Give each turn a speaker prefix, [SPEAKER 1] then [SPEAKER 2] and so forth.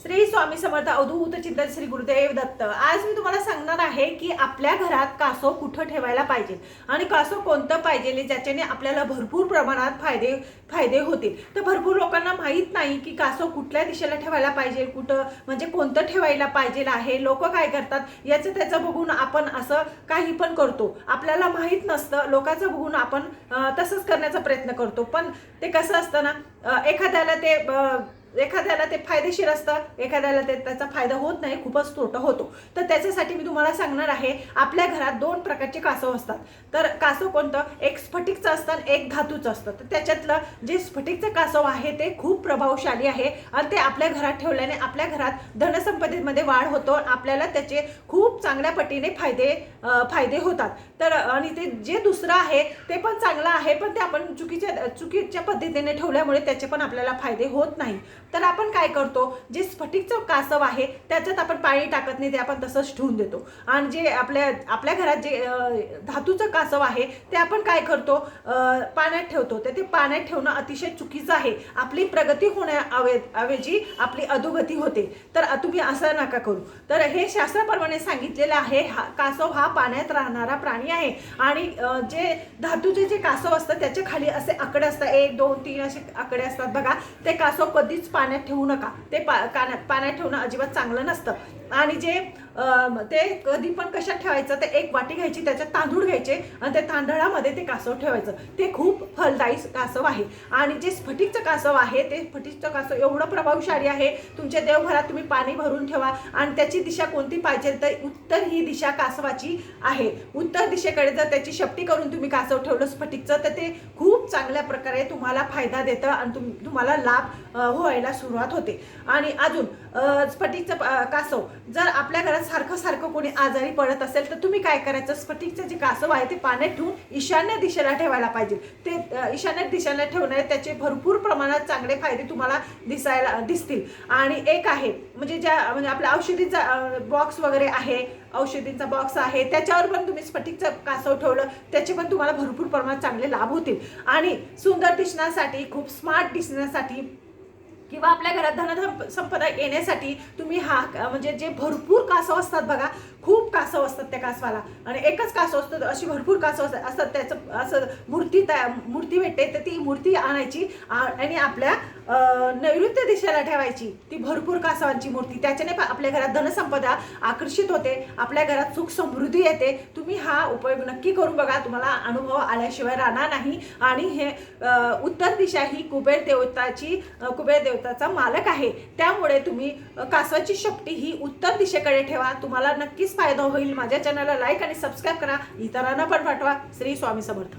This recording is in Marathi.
[SPEAKER 1] श्री स्वामी समर्थ अवधूत चिंतन श्री गुरुदेव दत्त. आज मी तुम्हाला सांगणार आहे की आपल्या घरात कासव कुठं ठेवायला पाहिजे आणि कासव कोणतं पाहिजे ज्याच्याने आपल्याला भरपूर प्रमाणात फायदे फायदे होतील. तर भरपूर लोकांना माहीत नाही की कासव कुठल्या दिशेला ठेवायला पाहिजे कुठं म्हणजे कोणतं ठेवायला पाहिजे आहे लोक काय करतात याचं त्याचं बघून आपण असं काही पण करतो. आपल्याला माहीत नसतं लोकांचं बघून आपण तसंच करण्याचा प्रयत्न करतो. पण ते कसं असतं ना एखाद्याला ते एखाद्याला ते फायदेशीर असतं एखाद्याला ते त्याचा फायदा होत नाही खूपच तोटा होतो. तर त्याच्यासाठी मी तुम्हाला सांगणार आहे आपल्या घरात दोन प्रकारचे कासव असतात. तर कासव कोणतं? एक स्फटिकचं असतं आणि एक धातूचं असतं. तर त्याच्यातलं जे स्फटिकचं कासव आहे ते खूप प्रभावशाली आहे आणि ते आपल्या घरात ठेवल्याने आपल्या घरात धनसंपत्तीमध्ये वाढ होतो आपल्याला त्याचे खूप चांगल्या पटीने फायदे फायदे होतात. तर आणि ते जे दुसरं आहे ते पण चांगलं आहे पण ते आपण चुकीच्या चुकीच्या पद्धतीने ठेवल्यामुळे त्याचे पण आपल्याला फायदे होत नाही. तर आपण काय करतो जे स्फटिकचं कासव आहे त्याच्यात आपण पाणी टाकत नाही ते आपण तसंच ठेवून देतो. आणि जे आपल्या आपल्या घरात जे धातूचं कासव आहे ते आपण काय करतो पाण्यात ठेवतो. तर ते पाण्यात ठेवणं अतिशय चुकीचं आहे. आपली प्रगती होण्या ऐवजी आपली अधोगती होते. तर तुम्ही असं नका करू. तर हे शास्त्राप्रमाणे सांगितलेलं आहे हा कासव हा पाण्यात राहणारा प्राणी आहे. आणि जे धातूचे जे कासव असतात त्याच्याखाली असे आकडे असतात. एक दोन तीन असे आकडे असतात. बघा ते कासव कधीच पाण्यात ठेवू नका. ते पा काना- पाण्यात ठेवणं अजिबात चांगलं नसतं. आणि जे ते कधी पण कशात ठेवायचं ते एक वाटी घ्यायची त्याच्यात तांदूळ घ्यायचे आणि त्या तांदळामध्ये ते कासव ठेवायचं. ते खूप फलदायी कासव आहे. आणि जे स्फटिकचं कासव आहे ते स्फटिकचं कासव एवढं प्रभावशाली आहे तुमच्या देवघरात तुम्ही पाणी भरून ठेवा आणि त्याची दिशा कोणती पाहिजे तर उत्तर ही दिशा कासवाची आहे. उत्तर दिशेकडे जर त्याची शेपटी करून तुम्ही कासव ठेवलं स्फटिकचं तर ते खूप चांगल्या प्रकारे तुम्हाला फायदा देतं आणि तुम तुम्हाला लाभ व्हायला सुरुवात होते. आणि अजून स्फटिकचं कासव. जर आपल्या घरात सारखं सारखं कोणी आजारी पडत असेल तर तुम्ही काय करायचं? स्फटिकचं जे कासव आहे ते पाण्यात ठेवून ईशान्य दिशेला ठेवायला पाहिजे. ते ईशान्य दिशेला ठेवणारे त्याचे भरपूर प्रमाणात चांगले फायदे तुम्हाला दिसायला दिसतील. आणि एक आहे म्हणजे ज्या म्हणजे आपल्या औषधीचा बॉक्स वगैरे आहे औषधींचा बॉक्स आहे त्याच्यावर पण तुम्ही स्फटिकचं कासव ठेवलं त्याचे पण तुम्हाला भरपूर प्रमाणात चांगले लाभ होतील. आणि सुंदर दिसण्यासाठी खूप स्मार्ट दिसण्यासाठी किंवा आपल्या घरात धन संपदा येण्यासाठी तुम्ही हा म्हणजे जे भरपूर कासव असतात बघा खूप कासव असतात त्या कासवाला. आणि एकच कासव असतं अशी भरपूर कासव असतात असतात त्याचं असं मूर्ती तया मूर्ती भेटते तर ती मूर्ती आणायची आ- आणि आपल्या नैऋत्य दिशेला ठेवायची. ती भरपूर कासवांची मूर्ती. त्याच्याने पण आपल्या घरात धनसंपदा आकर्षित होते. आपल्या घरात सुख समृद्धी येते. तुम्ही हा उपयोग नक्की करून बघा. तुम्हाला अनुभव आल्याशिवाय राहणार नाही. आणि हे उत्तर दिशा ही कुबेर देवताची कुबेर देवताचा मालक आहे. त्यामुळे तुम्ही कासवाची शक्ती ही उत्तर दिशेकडे ठेवा. तुम्हाला नक्कीच फायदा होईल. माझ्या चॅनलला लाईक आणि सबस्क्राईब करा. इतरांना पण पाठवा. श्री स्वामी समर्थ.